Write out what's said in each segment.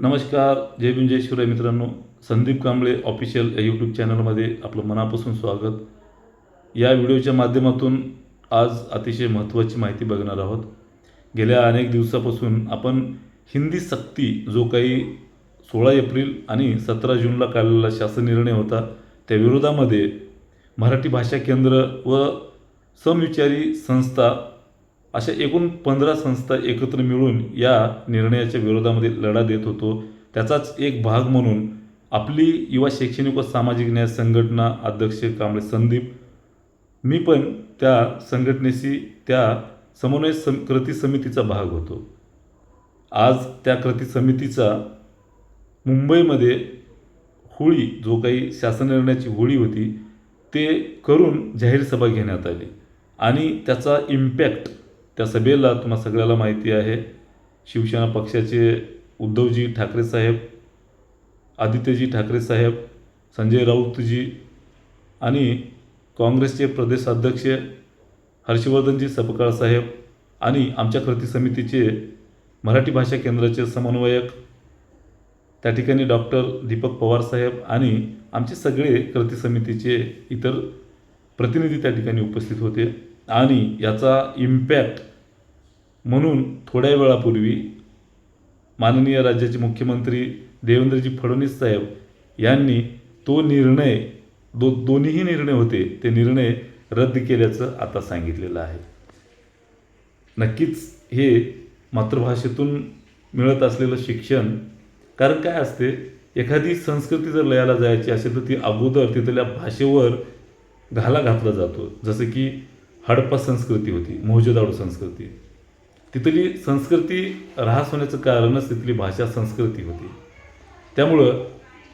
नमस्कार जय भीम जय शिवराय मित्रांनो. संदीप कांबळे ऑफिशियल या यूट्यूब चॅनलमध्ये आपलं मनापासून स्वागत. या व्हिडिओच्या माध्यमातून आज अतिशय महत्त्वाची माहिती बघणार आहोत. गेल्या अनेक दिवसापासून आपण हिंदी सक्ती जो काही सोळा एप्रिल आणि सतरा जूनला काढलेला शासन निर्णय होता त्या विरोधामध्ये मराठी भाषा केंद्र व समविचारी संस्था अशा एकूण पंधरा संस्था एकत्र मिळून या निर्णयाच्या विरोधामध्ये लढा देत होतो. त्याचाच एक भाग म्हणून आपली युवा शैक्षणिक व सामाजिक न्याय संघटना अध्यक्ष कांबळे संदीप मी पण त्या संघटनेशी त्या समन्वय सम कृती समितीचा भाग होतो. आज त्या कृती समितीचा मुंबईमध्ये होळी जो काही शासन निर्णयाची होळी होती ते करून जाहीर सभा घेण्यात आली आणि त्याचा इम्पॅक्ट त्या सभेला तुम्हा सगळ्याला माहिती आहे. शिवसेना पक्षाचे उद्धवजी ठाकरे साहेब आदित्यजी ठाकरे साहेब संजय राऊतजी आणि काँग्रेसचे प्रदेशाध्यक्ष हर्षवर्धनजी सपकाळ साहेब आणि आमच्या कृती समितीचे मराठी भाषा केंद्राचे समन्वयक त्या ठिकाणी डॉक्टर दीपक पवार साहेब आणि आमचे सगळे कृती समितीचे इतर प्रतिनिधी त्या ठिकाणी उपस्थित होते. आणि याचा इम्पॅक्ट म्हणून थोड्या वेळापूर्वी माननीय राज्याचे मुख्यमंत्री देवेंद्रजी फडणवीस साहेब यांनी तो निर्णय दो दोन्हीही निर्णय होते ते निर्णय रद्द केल्याचं आता सांगितलेलं आहे. नक्कीच हे मातृभाषेतून मिळत असलेलं शिक्षण कारण काय असते एखादी संस्कृती जर लयाला जायची असेल तर ती अगोदर तिथल्या भाषेवर घाला घातला जातो. जसं की हडप्पा संस्कृती होती मोहजोदाडू संस्कृती. तिथली संस्कृती ऱ्हास होण्याचं कारणच तिथली भाषा संस्कृती होती. त्यामुळं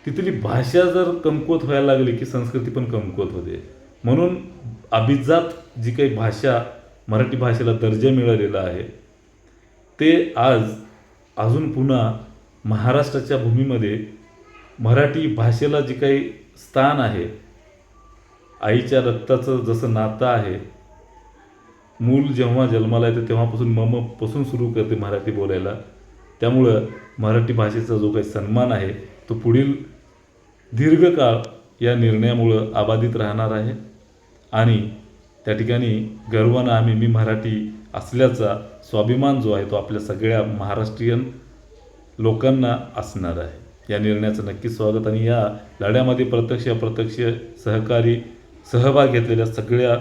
तिथली भाषा जर कमकुवत व्हायला लागली की संस्कृती पण कमकुवत होते. म्हणून अभिजात जी काही भाषा मराठी भाषेला दर्जा मिळालेला आहे ते आज अजून पुन्हा महाराष्ट्राच्या भूमीमध्ये मराठी भाषेला जे काही स्थान आहे आईच्या रक्ताचं जसं नातं आहे मूल जेव्हा जन्माला येतं तेव्हापासून ममपासून सुरू करते मराठी बोलायला. त्यामुळं मराठी भाषेचा जो काही सन्मान आहे तो पुढील दीर्घकाळ या निर्णयामुळं अबाधित राहणार आहे. आणि त्या ठिकाणी गर्वानं आम्ही मी मराठी असल्याचा स्वाभिमान जो आहे तो आपल्या सगळ्या महाराष्ट्रीयन लोकांना असणार आहे. या निर्णयाचं नक्की स्वागत आणि या लढ्यामध्ये प्रत्यक्ष अप्रत्यक्ष सहकारी सहभाग घेतलेल्या सगळ्या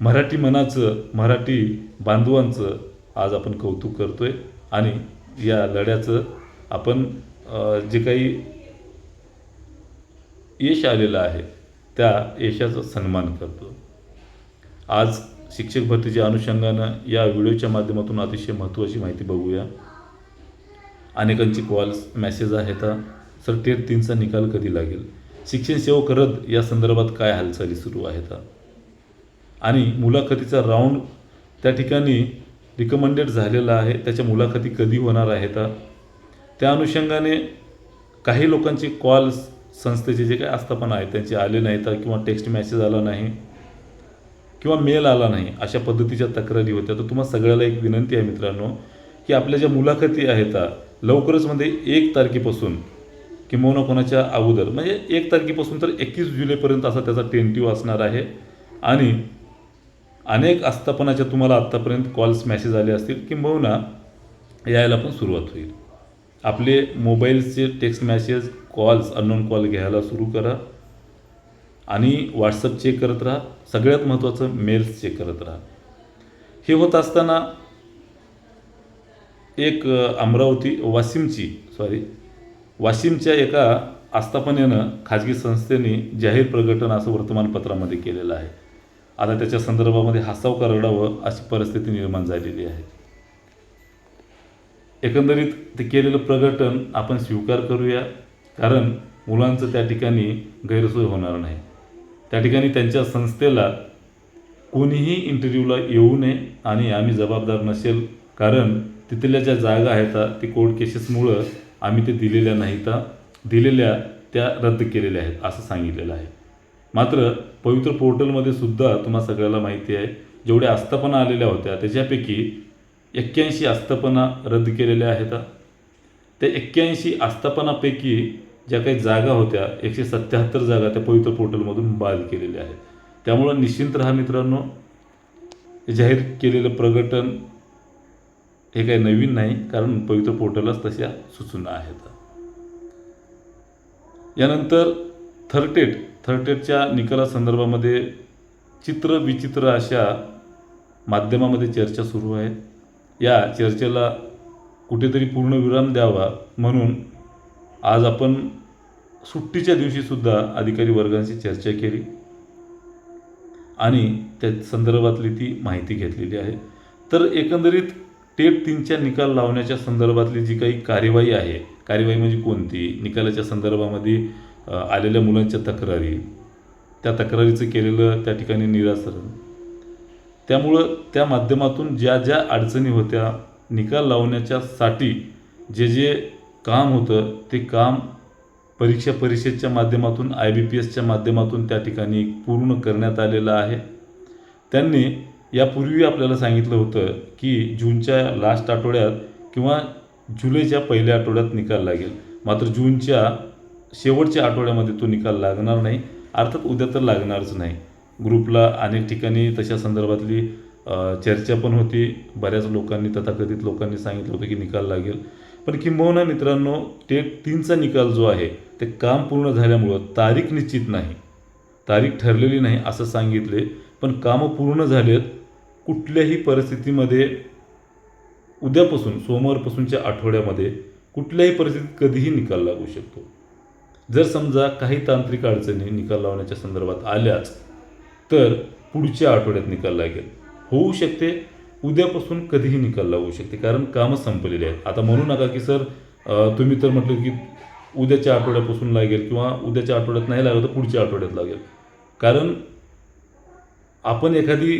मराठी मनाचं मराठी बांधवांचं आज आपण कौतुक करतो आहे आणि या लढ्याचं आपण जे काही यश आलेलं आहे त्या यशाचा सन्मान करतो. आज शिक्षक भरतीच्या अनुषंगानं या व्हिडिओच्या माध्यमातून अतिशय महत्त्वाची माहिती बघूया. अनेकांची कॉल्स मेसेज आहेत सर टेट तीनचा निकाल कधी लागेल? शिक्षण सेवा करत या संदर्भात काय हालचाली सुरू आहेत आणि मुलाखतीचा राऊंड त्या ठिकाणी रिकमेंडेड झालेला आहे. त्याच्या मुलाखती कधी होणार आहेत? त्या अनुषंगाने काही लोकांचे कॉल संस्थेचे जे काही आस्थापना आहेत त्यांचे आले नाहीत किंवा टेक्स्ट मॅसेज आला नाही किंवा मेल आला नाही अशा पद्धतीच्या तक्रारी होत्या. तर तुम्हाला सगळ्याला एक विनंती आहे मित्रांनो की आपल्या ज्या मुलाखती आहेत लवकरच म्हणजे एक तारखेपासून किंवा कोणाच्या अगोदर म्हणजे एक तारखेपासून तर एकवीस जुलैपर्यंत असा त्याचा टेंटिव्ह असणार आहे. आणि अनेक आस्थापनाच्या तुम्हाला आत्तापर्यंत कॉल्स मॅसेज आले असतील किंबहुना यायला पण सुरुवात होईल. आपले मोबाईलचे text message calls unknown call घ्यायला सुरू करा. आणि व्हॉट्सअप चेक करत राहा. सगळ्यात महत्त्वाचं मेल्स चेक करत राहा. हे होत असताना एक अमरावती वाशिमची सॉरी वाशिमच्या एका आस्थापनेनं खाजगी संस्थेने जाहीर प्रकटन असं वर्तमानपत्रामध्ये केलेलं आहे. आता त्याच्या संदर्भामध्ये हसाव का रडावं अशी परिस्थिती निर्माण झालेली आहे. एकंदरीत ते केलेलं प्रकटन आपण स्वीकार करूया कारण मुलांचं त्या ठिकाणी गैरसोय होणार नाही. त्या ठिकाणी त्यांच्या संस्थेला कोणीही इंटरव्ह्यूला येऊ नये आणि आम्ही जबाबदार नसेल कारण तिथल्या ज्या जागा आहेत ती कोर्ट केसेसमुळं आम्ही ते दिलेल्या नाहीत दिलेल्या त्या रद्द केलेल्या आहेत असं सांगितलेलं आहे. मात्र पवित्र पोर्टलमध्ये सुद्धा तुम्हाला सगळ्याला माहिती आहे जेवढ्या आस्थापना आलेल्या होत्या त्याच्यापैकी एक्क्याऐंशी आस्थापना रद्द केलेल्या आहेत. त्या एक्क्याऐंशी आस्थापनापैकी ज्या काही जागा होत्या एकशे सत्याहत्तर जागा त्या पवित्र पोर्टलमधून बाद केलेल्या आहेत. त्यामुळं निश्चिंत राहा मित्रांनो जाहीर केलेलं प्रकटन हे काही नवीन नाही कारण पवित्र पोर्टलच तशा सूचना आहेत. यानंतर थर्टेट थर्टेटच्या निकालासंदर्भामध्ये चित्र विचित्र अशा माध्यमामध्ये चर्चा सुरू आहे. या चर्चेला कुठेतरी पूर्णविराम द्यावा म्हणून आज आपण सुट्टीच्या दिवशीसुद्धा अधिकारी वर्गांशी चर्चा केली आणि त्या संदर्भातली ती माहिती घेतलेली आहे. तर एकंदरीत टेट तीनच्या निकाल लावण्याच्या संदर्भातली जी काही कार्यवाही आहे कार्यवाही म्हणजे कोणती? निकालाच्या संदर्भामध्ये आलेल्या मुलांच्या तक्रारी. त्या तक्रारीचं केलेलं त्या ठिकाणी निरासरण. त्यामुळं त्या माध्यमातून ज्या ज्या अडचणी होत्या निकाल लावण्याच्यासाठी जे जे काम होतं ते काम परीक्षा परिषदच्या माध्यमातून आय बी पी एसच्या माध्यमातून त्या ठिकाणी पूर्ण करण्यात आलेलं आहे. त्यांनी यापूर्वी आपल्याला सांगितलं होतं की जूनच्या लास्ट आठवड्यात किंवा जुलैच्या पहिल्या आठवड्यात निकाल लागेल. मात्र जूनच्या शेवटच्या आठवड्यामध्ये तो निकाल लागणार नाही. अर्थात उद्या तर लागणारच नाही. ग्रुपला अनेक ठिकाणी तशा संदर्भातली चर्चा पण होती. बऱ्याच लोकांनी तथाकथित लोकांनी सांगितलं होतं की निकाल लागेल. पण किंबहुना मित्रांनो टेट तीनचा निकाल जो आहे ते काम पूर्ण झाल्यामुळं तारीख निश्चित नाही. तारीख ठरलेली नाही असं सांगितले. पण कामं पूर्ण झालेत. कुठल्याही परिस्थितीमध्ये उद्यापासून सोमवारपासूनच्या आठवड्यामध्ये कुठल्याही परिस्थितीत कधीही निकाल लागू शकतो. जर समजा काही तांत्रिक अडचणी निकाल लावण्याच्या संदर्भात आल्याच तर पुढच्या आठवड्यात निकाल लागेल. होऊ शकते उद्यापासून कधीही निकाल लागू शकते कारण कामं संपलेली आहेत. आता म्हणू नका की सर तुम्ही तर म्हटलं की उद्याच्या आठवड्यापासून लागेल किंवा उद्याच्या आठवड्यात नाही लागलं तर पुढच्या आठवड्यात लागेल. कारण आपण एखादी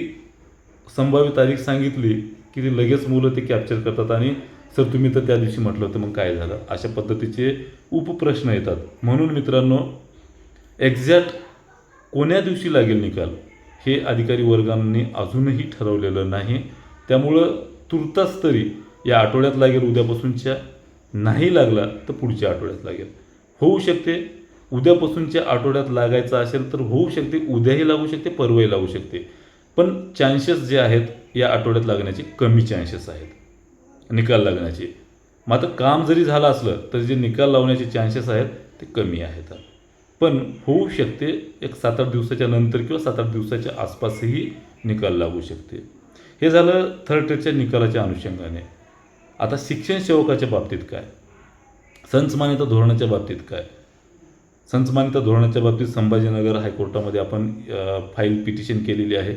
संभाव्य तारीख सांगितली की ती लगेच मुलं ते कॅप्चर करतात आणि सर तुम्ही तर त्या दिवशी म्हटलं होतं मग काय झालं? अशा पद्धतीचे उपप्रश्न येतात. म्हणून मित्रांनो एक्झॅक्ट कोण्या दिवशी लागेल निकाल हे अधिकारी वर्गांनी अजूनही ठरवलेलं नाही. त्यामुळं तुर्तास तरी या आठवड्यात लागेल उद्यापासूनच्या नाही लागला तर पुढच्या आठवड्यात लागेल. होऊ शकते उद्यापासूनच्या आठवड्यात लागायचं असेल तर होऊ शकते उद्याही लागू शकते परवाही लागू शकते. पण चान्सेस जे आहेत या आठवड्यात लागण्याचे कमी चान्सेस आहेत. निकाल लागण्याचे. मात्र काम जरी झालं असलं तरी जे निकाल लावण्याचे चान्सेस आहेत ते कमी आहेत. पण होऊ शकते एक सात आठ दिवसाच्या नंतर किंवा सात आठ दिवसाच्या आसपासही निकाल लागू शकते. हे झालं थर्ड ट्रेडच्या निकालाच्या अनुषंगाने. आता शिक्षण सेवकाच्या बाबतीत काय? संचमान्यता धोरणाच्या बाबतीत काय? संचमान्यता धोरणाच्या बाबतीत संभाजीनगर हायकोर्टामध्ये आपण फाईल पिटिशन केलेली आहे.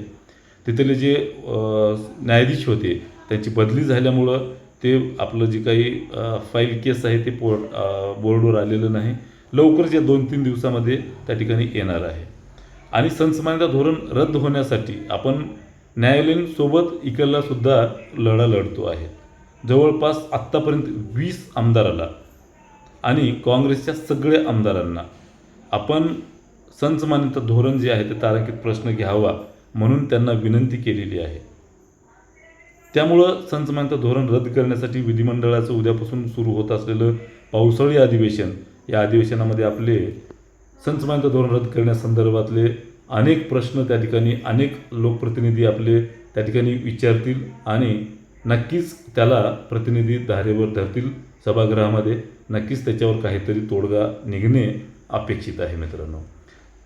तिथले जे न्यायाधीश होते त्यांची बदली झाल्यामुळं ते आपलं जे काही फाईल केस आहे ते पो बोर्डवर आलेलं नाही. लवकरच या दोन तीन दिवसामध्ये त्या ठिकाणी येणार आहे. आणि संसमान्यता धोरण रद्द होण्यासाठी आपण न्यायालयीन सोबत इकडला सुद्धा लढा लढतो आहे. जवळपास आत्तापर्यंत वीस आमदाराला आणि काँग्रेसच्या सगळ्या आमदारांना आपण संचमान्यता धोरण जे आहे ते तारांकित प्रश्न घ्यावा म्हणून त्यांना विनंती केलेली आहे. त्यामुळं संचमान्यता धोरण रद्द करण्यासाठी विधिमंडळाचं उद्यापासून सुरू होत असलेलं पावसाळी अधिवेशन या अधिवेशनामध्ये आपले संचमान्यता धोरण रद्द करण्यासंदर्भातले अनेक प्रश्न त्या ठिकाणी अनेक लोकप्रतिनिधी आपले त्या ठिकाणी विचारतील आणि नक्कीच त्याला प्रतिनिधी धारेवर धरतील सभागृहामध्ये. नक्कीच त्याच्यावर काहीतरी तोडगा निघणे अपेक्षित आहे मित्रांनो.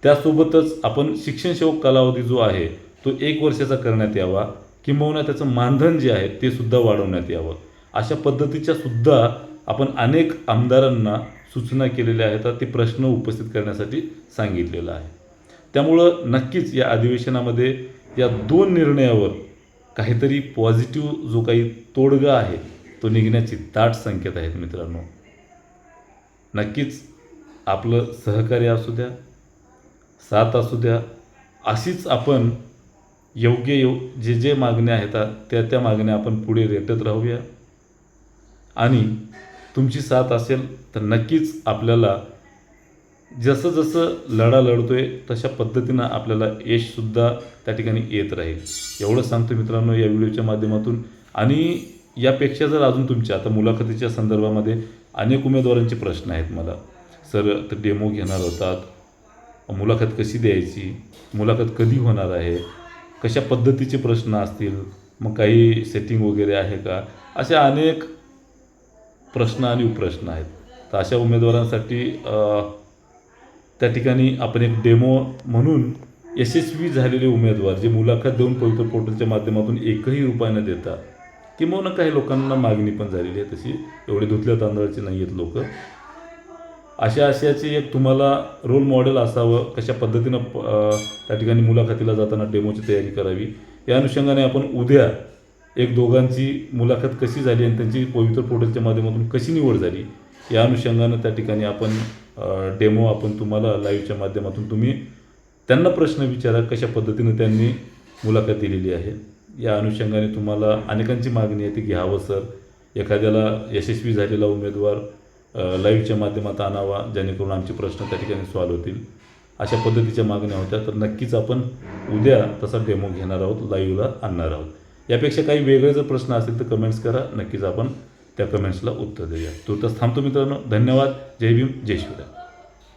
त्यासोबतच आपण शिक्षणसेवक कालावधी जो आहे तो एक वर्षाचा करण्यात यावा. किंबहुना त्याचं मानधन जे आहे ते सुद्धा वाढवण्यात यावं. अशा पद्धतीच्या सुद्धा आपण अनेक आमदारांना सूचना केलेल्या आहेत ते प्रश्न उपस्थित करण्यासाठी सांगितलेलं आहे. त्यामुळं नक्कीच या अधिवेशनामध्ये या दोन निर्णयावर काहीतरी पॉझिटिव्ह जो काही तोडगा आहे तो निघण्याची दाट संकेत आहेत मित्रांनो. नक्कीच आपलं सहकार्य असू द्या साथ असू द्या अशीच आपण योग्य यो जे जे मागण्या आहेत त्या त्या मागण्या आपण पुढे रेटत राहूया. आणि तुमची साथ असेल तर नक्कीच आपल्याला जसं जसं लढा लढतो आहे तशा पद्धतीनं आपल्याला यशसुद्धा त्या ठिकाणी येत राहील. एवढं सांगतो मित्रांनो या व्हिडिओच्या माध्यमातून. आणि यापेक्षा जर अजून तुमच्या आता मुलाखतीच्या संदर्भामध्ये अनेक उमेदवारांचे प्रश्न आहेत मला. सर तर डेमो घेणार होतात. मुलाखत कशी द्यायची? मुलाखत कधी होणार आहे? कशा पद्धतीचे प्रश्न असतील? मग काही सेटिंग वगैरे आहे का? अशा अनेक प्रश्न आणि उपप्रश्न आहेत. तर अशा उमेदवारांसाठी त्या ठिकाणी आपण एक डेमो म्हणून यशस्वी झालेले उमेदवार जे मुलाखत देऊन पवित्र पोर्टलच्या माध्यमातून एकही रुपया न देता किंबहुना काही लोकांना मागणी पण झालेली आहे तशी. एवढे धुतल्या तांदळाचे नाही आहेत लोक. अशा अशाचे एक तुम्हाला रोल मॉडेल असावं कशा पद्धतीनं त्या ठिकाणी मुलाखतीला जाताना डेमोची तयारी करावी या अनुषंगाने आपण उद्या एक दोघांची मुलाखत कशी झाली आणि त्यांची पवित्र पोर्टलच्या माध्यमातून कशी निवड झाली या अनुषंगानं त्या ठिकाणी आपण डेमो आपण तुम्हाला लाईव्हच्या माध्यमातून तुम्ही त्यांना प्रश्न विचारा कशा पद्धतीनं त्यांनी मुलाखत दिलेली आहे. या अनुषंगाने तुम्हाला अनेकांची मागणी आहे ती घ्यावं सर. एखाद्याला यशस्वी झालेला उमेदवार लाईव्हच्या माध्यमात आणावा जेणेकरून आमचे प्रश्न त्या ठिकाणी सॉल्व्ह होतील. अशा पद्धतीच्या मागण्या होत्या तर नक्कीच आपण उद्या तसा डेमो घेणार आहोत लाईव्हला आणणार आहोत. यापेक्षा काही वेगळे जर प्रश्न असतील तर कमेंट्स करा नक्कीच आपण त्या कमेंट्सला उत्तर देऊया. तुर्तास थांबतो मित्रांनो. धन्यवाद. जय भीम जय शिवराय.